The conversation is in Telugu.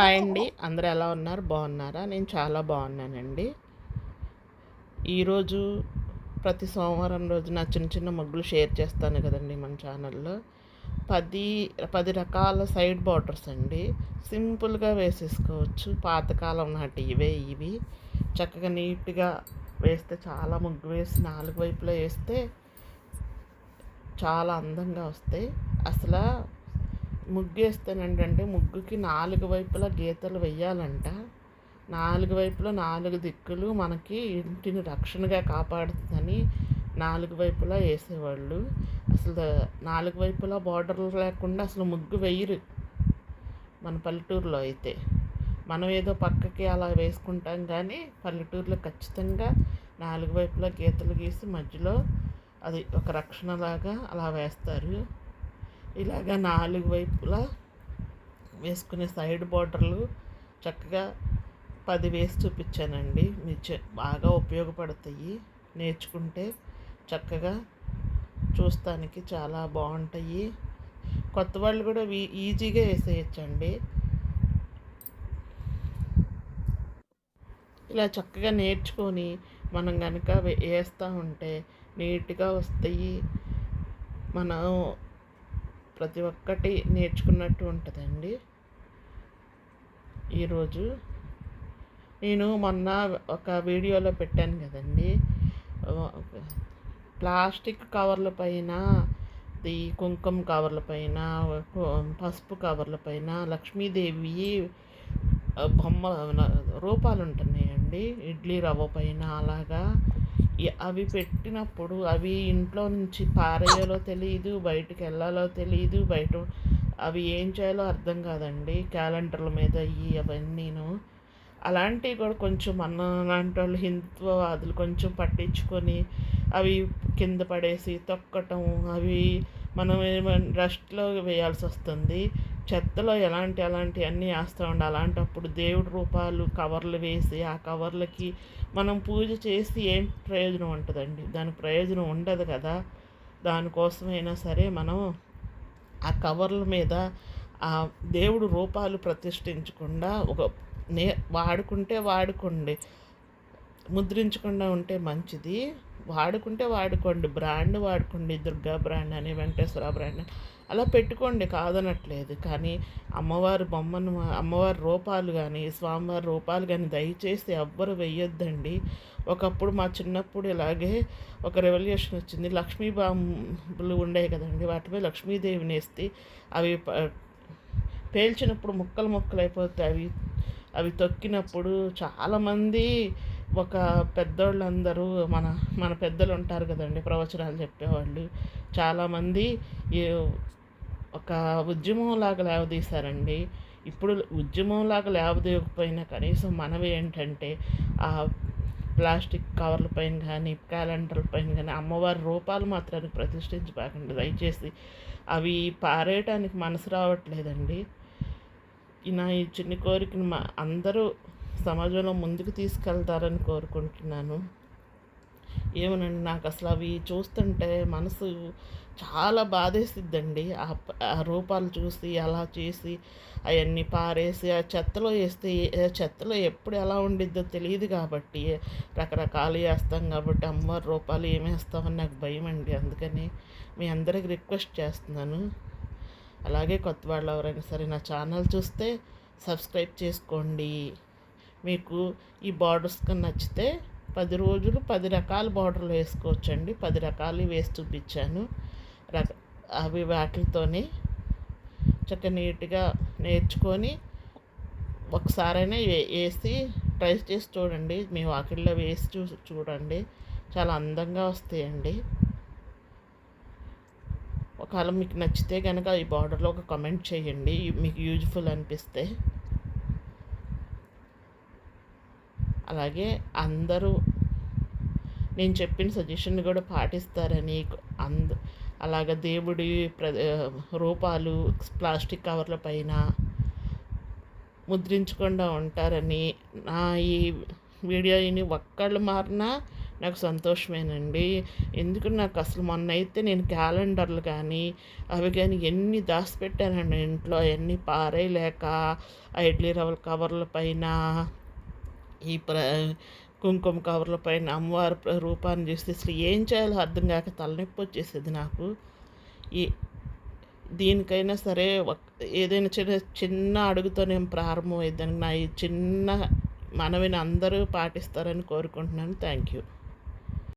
హాయ్ అండి. అందరు ఎలా ఉన్నారు? బాగున్నారా? నేను చాలా బాగున్నానండి. ఈరోజు ప్రతి సోమవారం రోజు నా చిన్న చిన్న ముగ్గులు షేర్ చేస్తాను కదండి మన ఛానల్లో. పది పది రకాల సైడ్ బార్డర్స్ అండి. సింపుల్గా వేసేసుకోవచ్చు. పాతకాలం నాటి ఇవే ఇవి. చక్కగా నీట్గా వేస్తే చాలా ముగ్గు వేసి నాలుగు వైపులా వేస్తే చాలా అందంగా వస్తాయి. అసలు ముగ్గు వేస్తానంటే ముగ్గుకి నాలుగు వైపులా గీతలు వెయ్యాలంట. నాలుగు వైపులా నాలుగు దిక్కులు మనకి ఇంటిని రక్షణగా కాపాడుతుందని నాలుగు వైపులా వేసేవాళ్ళు. అసలు నాలుగు వైపులా బార్డర్లు లేకుండా అసలు ముగ్గు వెయ్యరు మన పల్లెటూరులో అయితే. మనం ఏదో పక్కకి అలా వేసుకుంటాం కానీ పల్లెటూరులో ఖచ్చితంగా నాలుగు వైపులా గీతలు గీసి మధ్యలో అది ఒక రక్షణలాగా అలా వేస్తారు. ఇలాగ నాలుగు వైపులా వేసుకునే సైడ్ బార్డర్లు చక్కగా పది వేసి చూపించానండి. మీరు బాగా ఉపయోగపడతాయి. నేర్చుకుంటే చక్కగా చూస్తానికి చాలా బాగుంటాయి. కొత్త వాళ్ళు కూడా ఈజీగా వేసేయచ్చండి. ఇలా చక్కగా నేర్చుకొని మనం కనుక వేస్తూ ఉంటే నీట్గా వస్తాయి. మనం ప్రతి ఒక్కటి నేర్చుకున్నట్టు ఉంటుందండి. ఈరోజు నేను మొన్న ఒక వీడియోలో పెట్టాను కదండి. ప్లాస్టిక్ కవర్ల పైన ఈ కుంకుమ కవర్ల పైన పసుపు కవర్ల పైన లక్ష్మీదేవి బొమ్మ రూపాలు ఉంటున్నాయండి. ఇడ్లీ రవ్వ పైన అలాగా అవి పెట్టినప్పుడు అవి ఇంట్లో నుంచి పారేయాలో తెలియదు బయటకు వెళ్ళాలో తెలియదు బయట అవి ఏం చేయాలో అర్థం కాదండి. క్యాలెండర్ల మీద ఇవి అవన్నీను. అలాంటివి కూడా కొంచెం మన లాంటి వాళ్ళు హిందుత్వవాదులు కొంచెం పట్టించుకొని అవి కింద పడేసి తొక్కటం అవి మనం రెస్ట్లో వేయాల్సి వస్తుంది. చెత్తలో ఎలాంటి అలాంటి అన్నీ వేస్తూ ఉండాలి. అలాంటప్పుడు దేవుడి రూపాలు కవర్లు వేసి ఆ కవర్లకి మనం పూజ చేసి ఏం ప్రయోజనం ఉంటుందండి? దాని ప్రయోజనం ఉండదు కదా. దానికోసమైనా సరే మనం ఆ కవర్ల మీద ఆ దేవుడు రూపాలు ప్రతిష్ఠించకుండా ఒక నే వాడుకుంటే వాడుకోండి. ముద్రించకుండా ఉంటే మంచిది. వాడుకుంటే వాడుకోండి బ్రాండ్ వాడుకోండి దుర్గా బ్రాండ్ అని వెంకటేశ్వర బ్రాండ్ అని. అలా పెట్టుకోండి కాదనట్లేదు. కానీ అమ్మవారి బొమ్మను అమ్మవారి రూపాలు కానీ స్వామివారి రూపాలు కానీ దయచేసి ఎవ్వరు వెయ్యొద్దండి. ఒకప్పుడు మా చిన్నప్పుడు ఇలాగే ఒక రెవల్యూషన్ వచ్చింది. లక్ష్మీ బాంబులు ఉండేవి కదండి. వాటిపై లక్ష్మీదేవిని వేస్తే అవి పేల్చినప్పుడు ముక్కలు ముక్కలు అయిపోతాయి అవి అవి తొక్కినప్పుడు చాలామంది ఒక పెద్దోళ్ళందరూ మన మన పెద్దలు ఉంటారు కదండి ప్రవచనాలు చెప్పేవాళ్ళు. చాలామంది ఒక ఉద్యమంలాగా లేవదీశారండి. ఇప్పుడు ఉద్యమంలాగా లేవదీయకపోయినా కనీసం మనవి ఏంటంటే ఆ ప్లాస్టిక్ కవర్ల పైన కానీ క్యాలెండర్ల పైన కానీ అమ్మవారి రూపాలు మాత్రానికి ప్రతిష్ఠించబాకండి. దయచేసి అవి పారేయటానికి మనసు రావట్లేదండి. నా ఈ చిన్న కోరికను మా అందరూ సమాజంలో ముందుకు తీసుకెళ్తారని కోరుకుంటున్నాను. ఏమనండి నాకు అసలు అవి చూస్తుంటే మనసు చాలా బాధేసిద్దండి. ఆ రూపాలు చూసి అలా చేసి అవన్నీ పారేసి ఆ చెత్తలో వేస్తే చెత్తలో ఎప్పుడు ఎలా ఉండిద్దో తెలియదు కాబట్టి రకరకాలు వేస్తాం కాబట్టి అమ్మవారి రూపాలు ఏమేస్తామని నాకు భయం అండి అందుకని మీ అందరికి రిక్వెస్ట్ చేస్తున్నాను. అలాగే కొత్త వాళ్ళు ఎవరైనా సరే నా ఛానల్ చూస్తే సబ్స్క్రైబ్ చేసుకోండి. మీకు ఈ బార్డర్స్ నచ్చితే పది రోజులు పది రకాల బార్డర్లు వేసుకోవచ్చండి. పది రకాలు వేసి చూపించాను. రక అవి వాటితోనే చక్క నీట్గా నేర్చుకొని ఒకసారైనా వేసి ట్రై చేసి చూడండి. మీ వాకిల్లో వేసి చూ చూడండి. చాలా అందంగా వస్తాయండి. ఒకవేళ మీకు నచ్చితే కనుక ఈ బార్డర్లో ఒక కమెంట్ చేయండి. మీకు యూజ్ఫుల్ అనిపిస్తే. అలాగే అందరూ నేను చెప్పిన సజెషన్ కూడా పాటిస్తారని అంద అలాగ దేవుడి ప్ర రూపాలు ప్లాస్టిక్ కవర్ల పైన ముద్రించకుండా ఉంటారని నా ఈ వీడియోని ఒక్కళ్ళు మారినా నాకు సంతోషమేనండి. ఎందుకు నాకు అసలు మొన్న అయితే నేను క్యాలెండర్లు కానీ అవి కానీ ఎన్ని దాచిపెట్టానండి ఇంట్లో ఎన్ని పారేయలేక ఆ ఇడ్లీ రవ్వల కవర్ల పైన ఈ ప్ర కుంకుమ కవర్ల పైన అమ్మవారి రూపాన్ని చూస్తే అసలు ఏం చేయాలో అర్థం కాక తలనొప్పి వచ్చేసేది నాకు. ఈ దీనికైనా సరే ఒక- ఏదైనా చిన్న చిన్న అడుగుతో నేను ప్రారంభం నా ఈ చిన్న మనవిని అందరూ పాటిస్తారని కోరుకుంటున్నాను. Thank you.